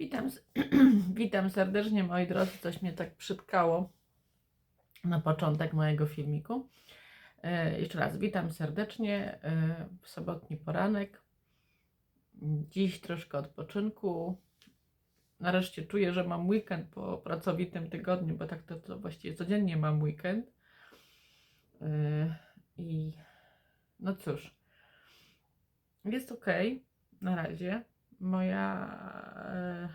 Witam, witam serdecznie moi drodzy. Coś mnie tak przytkało na początek mojego filmiku. E, jeszcze raz witam serdecznie e, w sobotni poranek. Dziś troszkę odpoczynku. Nareszcie czuję, że mam weekend po pracowitym tygodniu, bo tak to, to właściwie codziennie mam weekend. E, I no cóż, jest ok na razie. Moja e,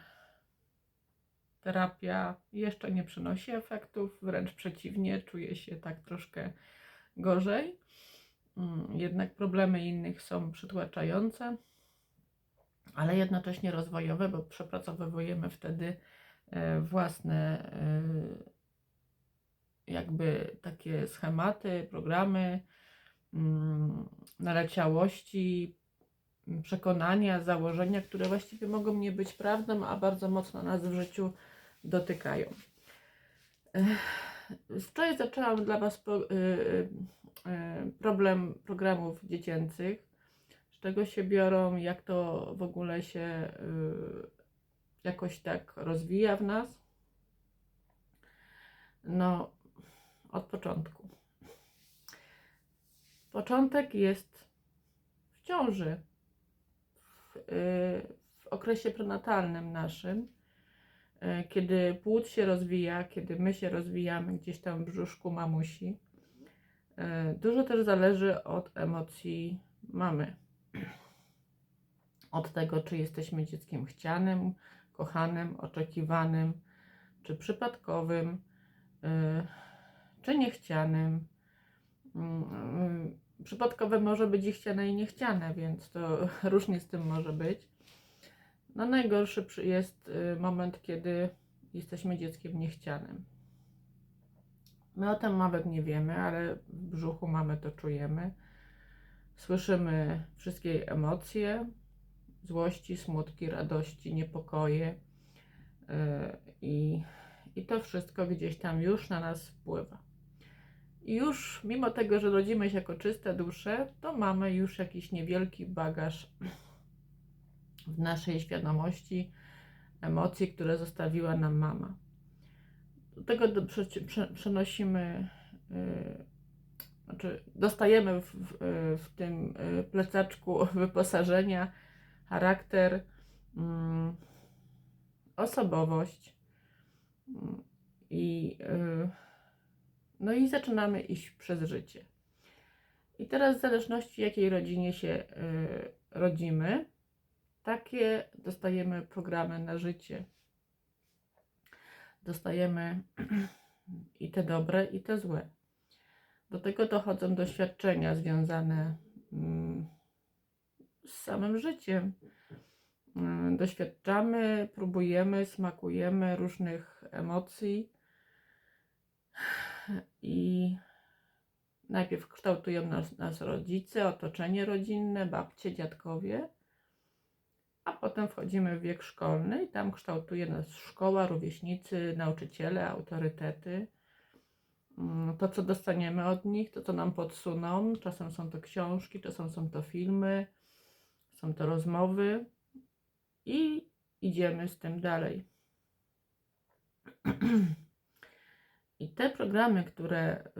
terapia jeszcze nie przynosi efektów, wręcz przeciwnie, czuję się tak troszkę gorzej. Mm, Jednak problemy innych są przytłaczające, ale jednocześnie rozwojowe, bo przepracowujemy wtedy e, własne e, jakby takie schematy, programy, mm, naleciałości, przekonania, założenia, które właściwie mogą nie być prawdą, a bardzo mocno nas w życiu dotykają. Wczoraj zaczęłam dla Was y, y, y, problem programów dziecięcych, z czego się biorą, jak to w ogóle się jakoś tak rozwija w nas. No, od początku. Początek jest w ciąży w, okresie prenatalnym naszym, y, kiedy płód się rozwija, kiedy my się rozwijamy gdzieś tam w brzuszku mamusi, y, dużo też zależy od emocji mamy. Od tego, czy jesteśmy dzieckiem chcianym, kochanym, oczekiwanym, czy przypadkowym, y, czy niechcianym. Przypadkowe może być i chciane i niechciane, więc to różnie z tym może być. No najgorszy jest y, moment, kiedy jesteśmy dzieckiem niechcianym. My o tym nawet nie wiemy, ale w brzuchu mamy to czujemy. Słyszymy wszystkie emocje, złości, smutki, radości, niepokoje y, i, i to wszystko gdzieś tam już na nas wpływa. Już mimo tego, że rodzimy się jako czyste dusze, to mamy już jakiś niewielki bagaż w naszej świadomości emocji, które zostawiła nam mama. Do tego do, prze, prze, przenosimy, yy, znaczy dostajemy w, w, yy, w tym yy, plecaczku wyposażenia charakter, mm, osobowość mm, i yy, no i zaczynamy iść przez życie. I teraz w zależności jakiej rodzinie się y, rodzimy, takie dostajemy programy na życie. Dostajemy i te dobre, i te złe. Do tego dochodzą doświadczenia związane mm, z samym życiem. Mm, Doświadczamy, próbujemy, smakujemy różnych emocji i najpierw kształtują nas, nas rodzice, otoczenie rodzinne, babcie, dziadkowie, a potem wchodzimy w wiek szkolny i tam kształtuje nas szkoła, rówieśnicy, nauczyciele, autorytety. Mm, To, co dostaniemy od nich, to, co nam podsuną, czasem są to książki, czasem są to filmy, są to rozmowy i idziemy z tym dalej. I te programy, które y,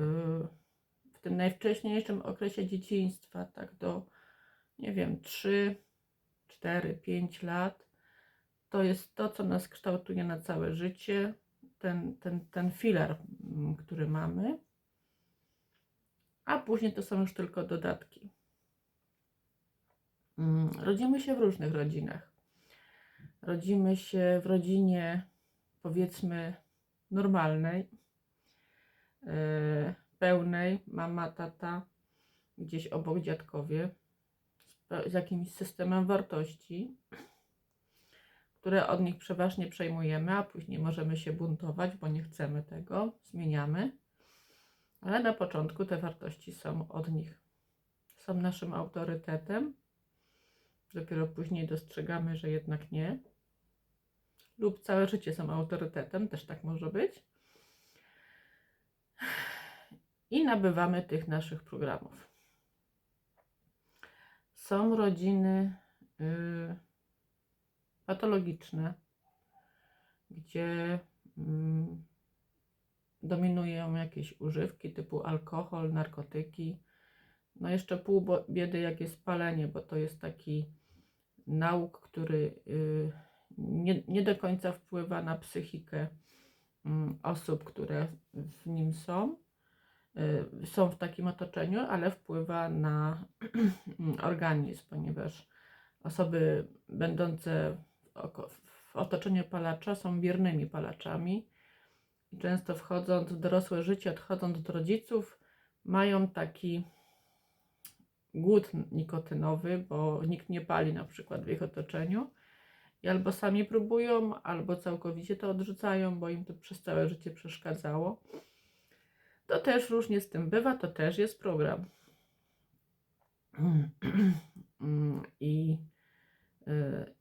w tym najwcześniejszym okresie dzieciństwa, tak do, nie wiem, 3, 4, 5 lat, to jest to, co nas kształtuje na całe życie, ten, ten, ten filar, mm, który mamy, a później to są już tylko dodatki. Mm, Rodzimy się w różnych rodzinach. Rodzimy się w rodzinie, powiedzmy, normalnej, pełnej, mama, tata, gdzieś obok dziadkowie, z jakimś systemem wartości, które od nich przeważnie przejmujemy, a później możemy się buntować, bo nie chcemy tego, zmieniamy. Ale na początku te wartości są od nich. Są naszym autorytetem. Dopiero później dostrzegamy, że jednak nie. Lub całe życie są autorytetem, też tak może być i nabywamy tych naszych programów. Są rodziny y, patologiczne, gdzie mm, dominują jakieś używki typu alkohol, narkotyki. No jeszcze pół biedy, jak jest palenie, bo to jest taki nauk, który y, nie, nie do końca wpływa na psychikę osób, które w nim są, y, są w takim otoczeniu, ale wpływa na organizm, ponieważ osoby będące w, otoczeniu palacza są biernymi palaczami często wchodząc w dorosłe życie, odchodząc od rodziców, mają taki głód nikotynowy, bo nikt nie pali na przykład w ich otoczeniu. I albo sami próbują, albo całkowicie to odrzucają, bo im to przez całe życie przeszkadzało. To też różnie z tym bywa, to też jest program. I y,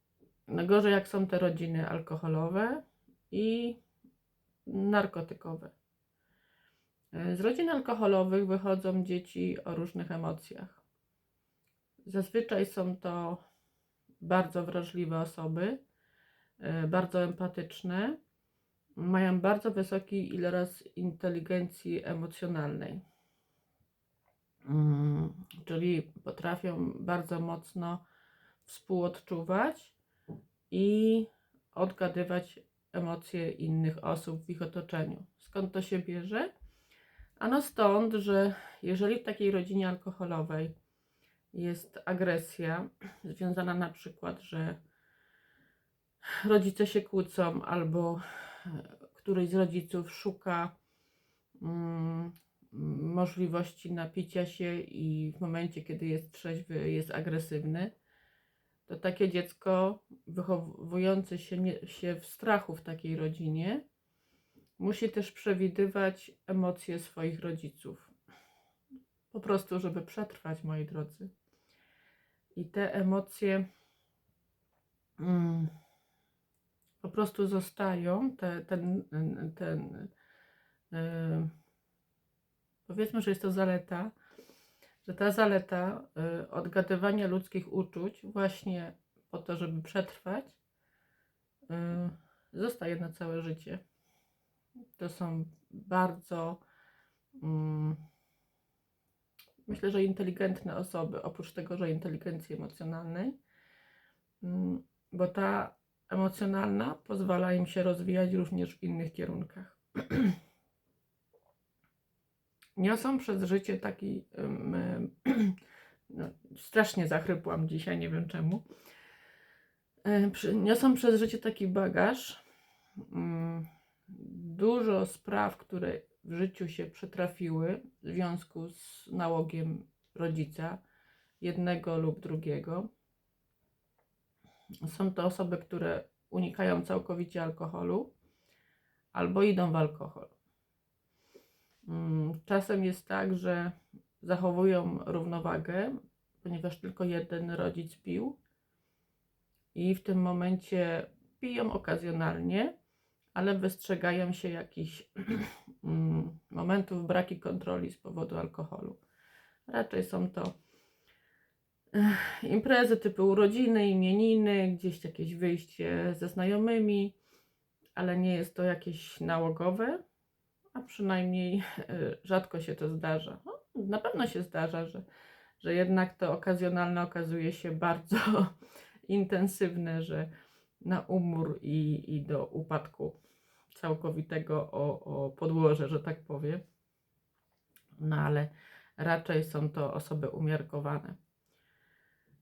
no gorzej jak są te rodziny alkoholowe i narkotykowe. Y, Z rodzin alkoholowych wychodzą dzieci o różnych emocjach. Zazwyczaj są to bardzo wrażliwe osoby, y, bardzo empatyczne, mają bardzo wysoki iloraz inteligencji emocjonalnej. Mm, Czyli potrafią bardzo mocno współodczuwać i odgadywać emocje innych osób w ich otoczeniu. Skąd to się bierze? Ano stąd, że jeżeli w takiej rodzinie alkoholowej jest agresja, związana na przykład, że rodzice się kłócą albo e, któryś z rodziców szuka mm, możliwości napicia się i w momencie, kiedy jest trzeźwy, jest agresywny, to takie dziecko wychowujące się, nie, się w strachu w takiej rodzinie musi też przewidywać emocje swoich rodziców. Po prostu, żeby przetrwać, moi drodzy. I te emocje mm, po prostu zostają, te, ten, ten yy, powiedzmy, że jest to zaleta, że ta zaleta y, odgadywania ludzkich uczuć właśnie po to, żeby przetrwać, y, zostaje na całe życie. To są bardzo, mm, myślę, że inteligentne osoby, oprócz tego, że inteligencji emocjonalnej, mm, bo ta emocjonalna pozwala im się rozwijać również w innych kierunkach. niosą przez życie taki. no, strasznie zachrypłam dzisiaj, nie wiem czemu. Niosą przez życie taki bagaż. ym, Dużo spraw, które w życiu się przytrafiły w związku z nałogiem rodzica, jednego lub drugiego. Są to osoby, które unikają całkowicie alkoholu albo idą w alkohol. Mm, Czasem jest tak, że zachowują równowagę, ponieważ tylko jeden rodzic pił i w tym momencie piją okazjonalnie, ale wystrzegają się jakichś mm, momentów braki kontroli z powodu alkoholu. Raczej są to imprezy typu urodziny, imieniny, gdzieś jakieś wyjście ze znajomymi, ale nie jest to jakieś nałogowe, a przynajmniej y, rzadko się to zdarza. No, na pewno się zdarza, że, że jednak to okazjonalne okazuje się bardzo intensywne, że na umór i, i do upadku całkowitego o, o podłoże, że tak powiem. No ale raczej są to osoby umiarkowane.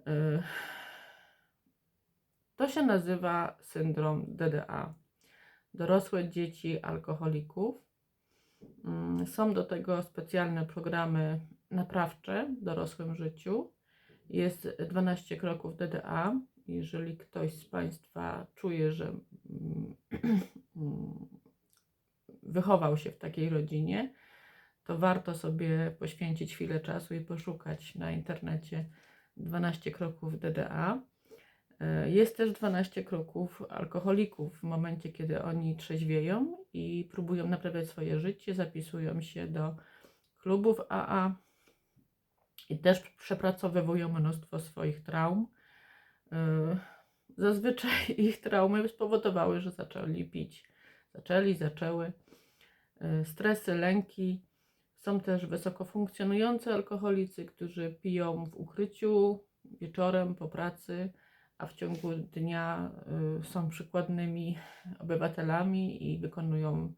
Y, To się nazywa syndrom DDA. Dorosłe dzieci alkoholików. Mm, Są do tego specjalne programy naprawcze w dorosłym życiu. Jest 12 kroków DDA. Jeżeli ktoś z Państwa czuje, że mm, mm, wychował się w takiej rodzinie, to warto sobie poświęcić chwilę czasu i poszukać na internecie 12 kroków DDA. E, Jest też 12 kroków alkoholików w momencie, kiedy oni trzeźwieją i próbują naprawiać swoje życie, zapisują się do klubów AA i też przepracowywują mnóstwo swoich traum. E, zazwyczaj ich traumy spowodowały, że zaczęli pić. Zaczęli, zaczęły. Y, Stresy, lęki. Są też wysoko funkcjonujący alkoholicy, którzy piją w ukryciu wieczorem po pracy, a w ciągu dnia y, są przykładnymi obywatelami i wykonują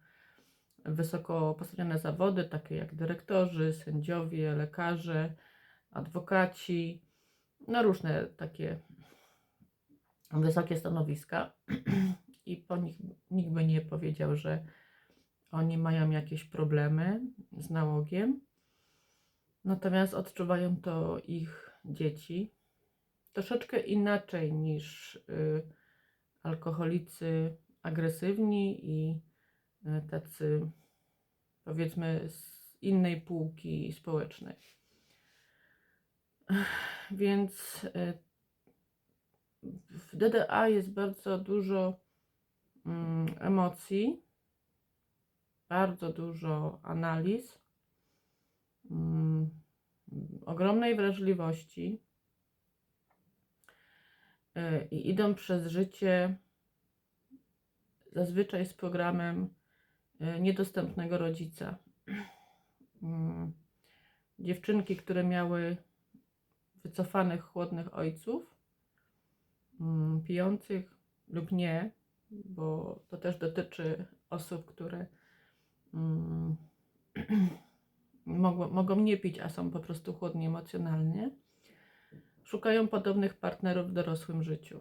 wysoko postawione zawody, takie jak dyrektorzy, sędziowie, lekarze, adwokaci, no różne takie wysokie stanowiska. I po nich nikt by nie powiedział, że oni mają jakieś problemy z nałogiem. Natomiast odczuwają to ich dzieci troszeczkę inaczej niż y, alkoholicy agresywni i y, tacy powiedzmy z innej półki społecznej. Więc y, w DDA jest bardzo dużo mm, emocji, bardzo dużo analiz, mm, ogromnej wrażliwości y, i idą przez życie zazwyczaj z programem y, niedostępnego rodzica. Mm, Dziewczynki, które miały wycofanych, chłodnych ojców, pijących lub nie, bo to też dotyczy osób, które mm, mogą, mogą nie pić, a są po prostu chłodni emocjonalnie, szukają podobnych partnerów w dorosłym życiu.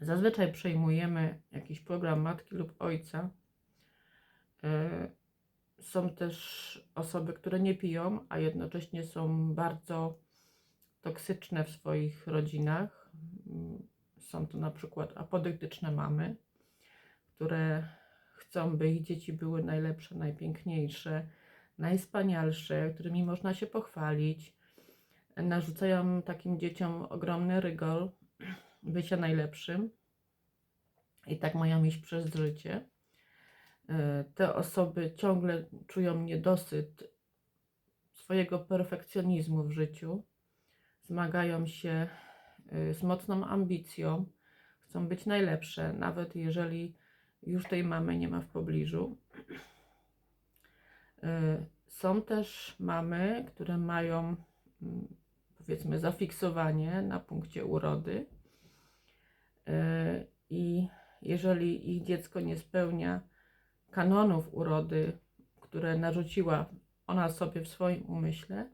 Zazwyczaj przejmujemy jakiś program matki lub ojca. E, Są też osoby, które nie piją, a jednocześnie są bardzo toksyczne w swoich rodzinach. Są to na przykład apodyktyczne mamy, które chcą, by ich dzieci były najlepsze, najpiękniejsze, najspanialsze, którymi można się pochwalić. Narzucają takim dzieciom ogromny rygor bycia najlepszym i tak mają iść przez życie. E, Te osoby ciągle czują niedosyt swojego perfekcjonizmu w życiu, zmagają się z mocną ambicją, chcą być najlepsze, nawet jeżeli już tej mamy nie ma w pobliżu. Y, Są też mamy, które mają mm, powiedzmy zafiksowanie na punkcie urody. Y, i jeżeli ich dziecko nie spełnia kanonów urody, które narzuciła ona sobie w swoim umyśle,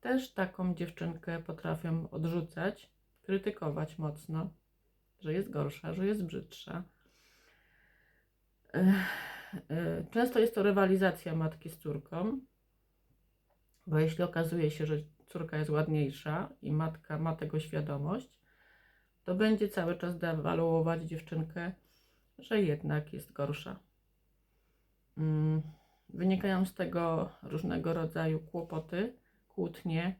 też taką dziewczynkę potrafią odrzucać, krytykować mocno, że jest gorsza, że jest brzydsza. Ech, e, Często jest to rywalizacja matki z córką, bo jeśli okazuje się, że córka jest ładniejsza i matka ma tego świadomość, to będzie cały czas dewaluować dziewczynkę, że jednak jest gorsza. Mm, Wynikają z tego różnego rodzaju kłopoty, kłótnie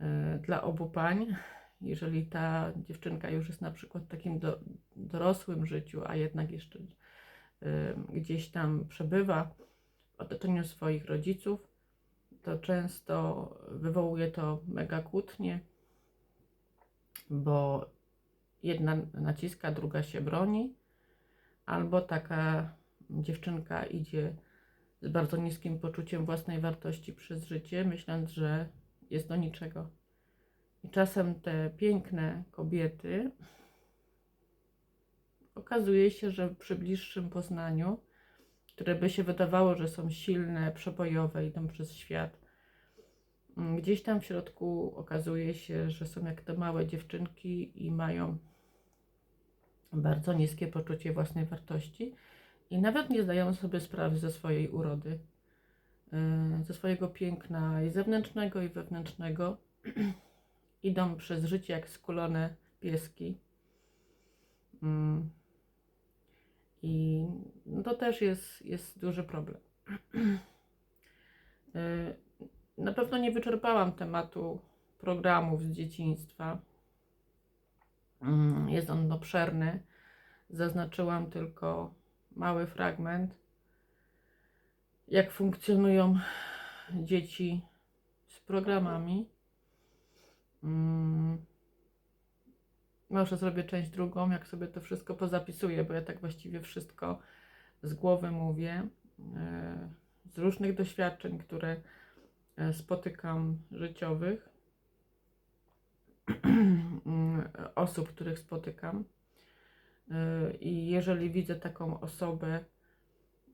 y, dla obu pań. Jeżeli ta dziewczynka już jest na przykład w takim do, dorosłym życiu, a jednak jeszcze y, gdzieś tam przebywa w otoczeniu swoich rodziców, to często wywołuje to mega kłótnie, bo jedna naciska, druga się broni, albo taka dziewczynka idzie z bardzo niskim poczuciem własnej wartości przez życie, myśląc, że jest do niczego. I czasem te piękne kobiety okazuje się, że przy bliższym poznaniu, które by się wydawało, że są silne, przebojowe, idą przez świat, mm, gdzieś tam w środku okazuje się, że są jak te małe dziewczynki i mają bardzo niskie poczucie własnej wartości i nawet nie zdają sobie sprawy ze swojej urody, yy, ze swojego piękna i zewnętrznego, i wewnętrznego. Idą przez życie jak skulone pieski. Mm. I no to też jest, jest duży problem. Yy, Na pewno nie wyczerpałam tematu programów z dzieciństwa. Mm, Jest on obszerny. Zaznaczyłam tylko mały fragment, jak funkcjonują dzieci z programami. Mm. Może zrobię część drugą, jak sobie to wszystko pozapisuję, bo ja tak właściwie wszystko z głowy mówię, e, z różnych doświadczeń, które e, spotykam życiowych, osób, których spotykam. E, I jeżeli widzę taką osobę,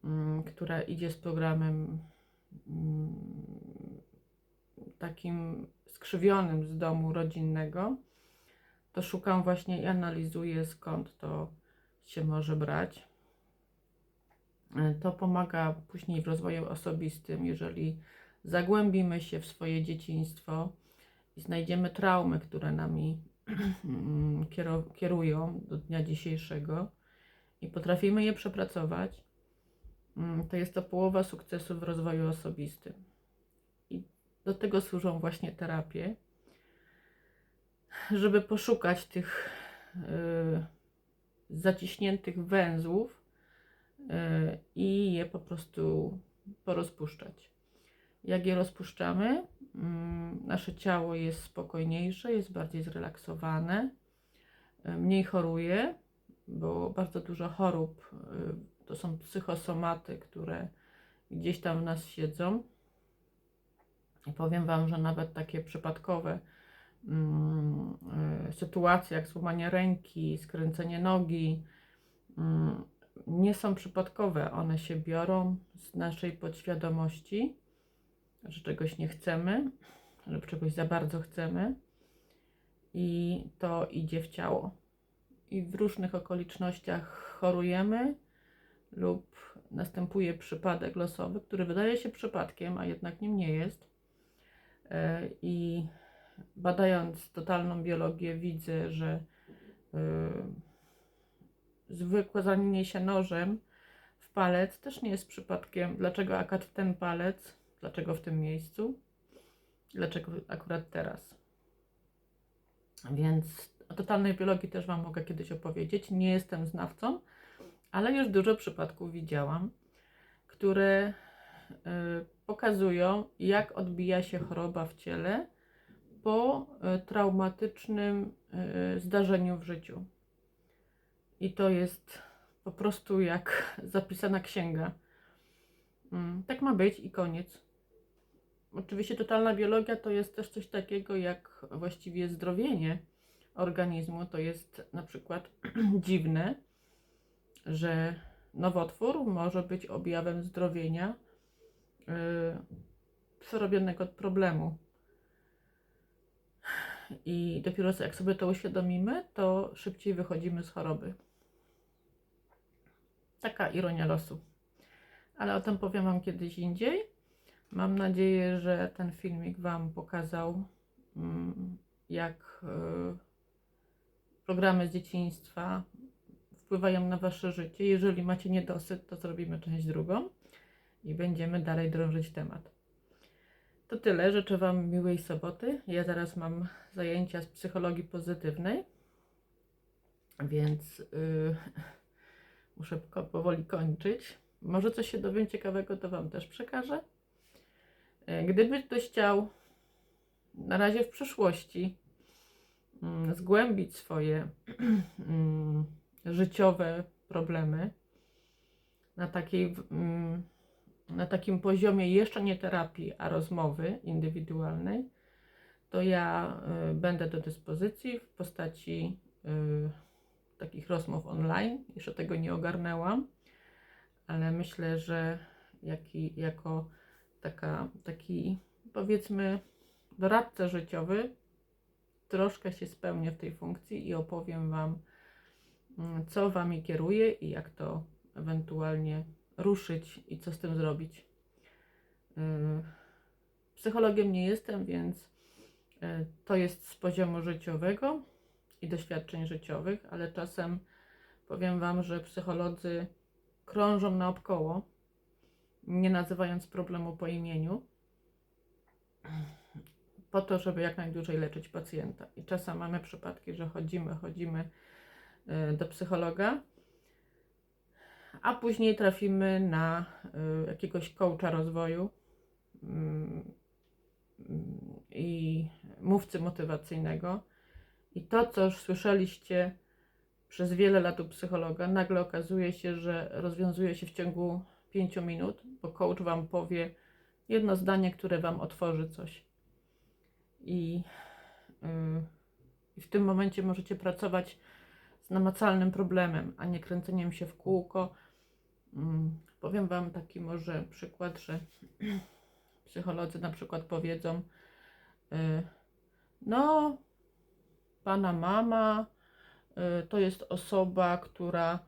mm, która idzie z programem mm, takim skrzywionym z domu rodzinnego, to szukam właśnie i analizuję skąd to się może brać. E, To pomaga później w rozwoju osobistym, jeżeli zagłębimy się w swoje dzieciństwo i znajdziemy traumy, które nami kierują do dnia dzisiejszego i potrafimy je przepracować, mm, to jest to połowa sukcesu w rozwoju osobistym. Do tego służą właśnie terapie, żeby poszukać tych y, zaciśniętych węzłów y, i je po prostu porozpuszczać. Jak je rozpuszczamy, mm, nasze ciało jest spokojniejsze, jest bardziej zrelaksowane, y, mniej choruje, bo bardzo dużo chorób to są psychosomaty, które gdzieś tam w nas siedzą. Powiem Wam, że nawet takie przypadkowe mm, y, sytuacje jak złamanie ręki, skręcenie nogi, mm, nie są przypadkowe. One się biorą z naszej podświadomości, że czegoś nie chcemy, lub czegoś za bardzo chcemy, i to idzie w ciało. I w różnych okolicznościach chorujemy, lub następuje przypadek losowy, który wydaje się przypadkiem, a jednak nim nie jest. E, I badając totalną biologię, widzę, że y, zwykłe zanienie się nożem w palec też nie jest przypadkiem. Dlaczego akurat w ten palec? Dlaczego w tym miejscu? Dlaczego akurat teraz? Więc o totalnej biologii też Wam mogę kiedyś opowiedzieć. Nie jestem znawcą, ale już dużo przypadków widziałam, które y, pokazują, jak odbija się choroba w ciele po y, traumatycznym y, zdarzeniu w życiu. I to jest po prostu jak zapisana księga. Mm, Tak ma być i koniec. Oczywiście totalna biologia to jest też coś takiego jak właściwie zdrowienie organizmu. To jest na przykład dziwne, że nowotwór może być objawem zdrowienia przerobionego problemu. I dopiero jak sobie to uświadomimy, to szybciej wychodzimy z choroby. Taka ironia losu. Ale o tym powiem Wam kiedyś indziej. Mam nadzieję, że ten filmik Wam pokazał, mm, jak y, programy z dzieciństwa wpływają na Wasze życie. Jeżeli macie niedosyt, to zrobimy część drugą i będziemy dalej drążyć temat. To tyle. Życzę Wam miłej soboty. Ja zaraz mam zajęcia z psychologii pozytywnej, więc y, muszę powoli kończyć. Może coś się dowiem ciekawego, to Wam też przekażę. E, Gdyby ktoś chciał na razie w przyszłości mm, zgłębić swoje mm, życiowe problemy na, takiej, mm, na takim poziomie jeszcze nie terapii, a rozmowy indywidualnej, to ja y, będę do dyspozycji w postaci y, takich rozmów online. Jeszcze tego nie ogarnęłam, ale myślę, że jaki, jako taka, taki powiedzmy doradca życiowy troszkę się spełnię w tej funkcji i opowiem Wam, mm, co Wami kieruje i jak to ewentualnie ruszyć i co z tym zrobić. Yy, Psychologiem nie jestem, więc yy, to jest z poziomu życiowego i doświadczeń życiowych, ale czasem powiem Wam, że psycholodzy krążą naokoło, nie nazywając problemu po imieniu, po to, żeby jak najdłużej leczyć pacjenta. I czasem mamy przypadki, że chodzimy, chodzimy y, do psychologa, a później trafimy na y, jakiegoś coacha rozwoju mm, i mówcy motywacyjnego I to, co już słyszeliście przez wiele lat u psychologa, nagle okazuje się, że rozwiązuje się w ciągu 5 minut, bo coach Wam powie jedno zdanie, które Wam otworzy coś. I, yy, i w tym momencie możecie pracować namacalnym problemem, a nie kręceniem się w kółko. Mm, Powiem Wam taki może przykład, że psycholodzy na przykład powiedzą, y, no, pana mama y, to jest osoba, która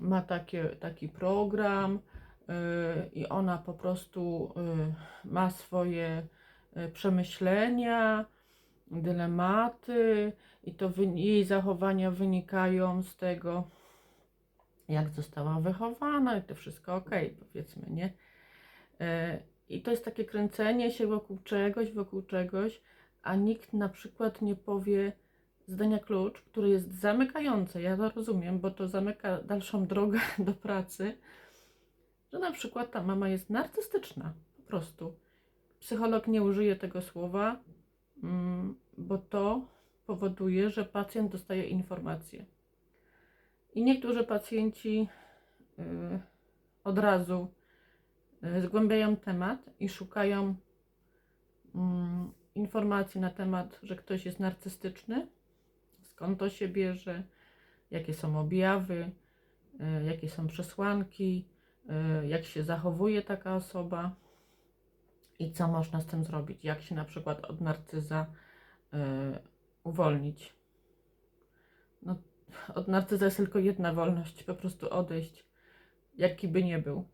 ma takie, taki program y, i ona po prostu ma swoje przemyślenia, dylematy i to jej zachowania wynikają z tego, jak została wychowana i to wszystko ok, powiedzmy, nie? E, I to jest takie kręcenie się wokół czegoś, wokół czegoś, a nikt na przykład nie powie zdania klucz, które jest zamykające. Ja to rozumiem, bo to zamyka dalszą drogę do pracy, że na przykład ta mama jest narcystyczna, po prostu. Psycholog nie użyje tego słowa, bo to powoduje, że pacjent dostaje informacje. I niektórzy pacjenci y, od razu y, zgłębiają temat i szukają mm, informacji na temat, że ktoś jest narcystyczny, skąd to się bierze, jakie są objawy, y, jakie są przesłanki, jak się zachowuje taka osoba i co można z tym zrobić, jak się na przykład od narcyza y, uwolnić. No, od narcyza jest tylko jedna wolność, po prostu odejść, jaki by nie był.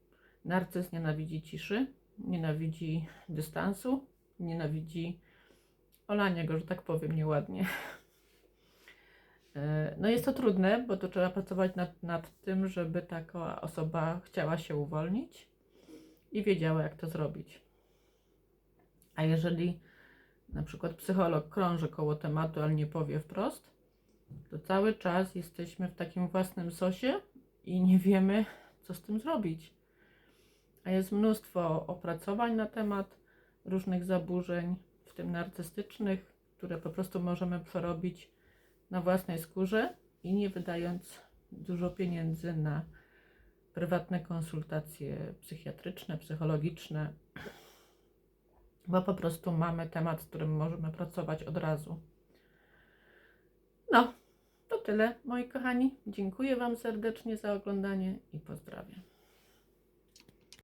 Narcyz nienawidzi ciszy, nienawidzi dystansu, nienawidzi olania go, że tak powiem, nieładnie. E, No jest to trudne, bo to trzeba pracować nad, nad tym, żeby taka osoba chciała się uwolnić i wiedziała, jak to zrobić. A jeżeli na przykład psycholog krąży koło tematu, ale nie powie wprost, to cały czas jesteśmy w takim własnym sosie i nie wiemy, co z tym zrobić. A jest mnóstwo opracowań na temat różnych zaburzeń, w tym narcystycznych, które po prostu możemy przerobić na własnej skórze i nie wydając dużo pieniędzy na prywatne konsultacje psychiatryczne, psychologiczne, bo po prostu mamy temat, z którym możemy pracować od razu. No, to tyle, moi kochani. Dziękuję Wam serdecznie za oglądanie i pozdrawiam.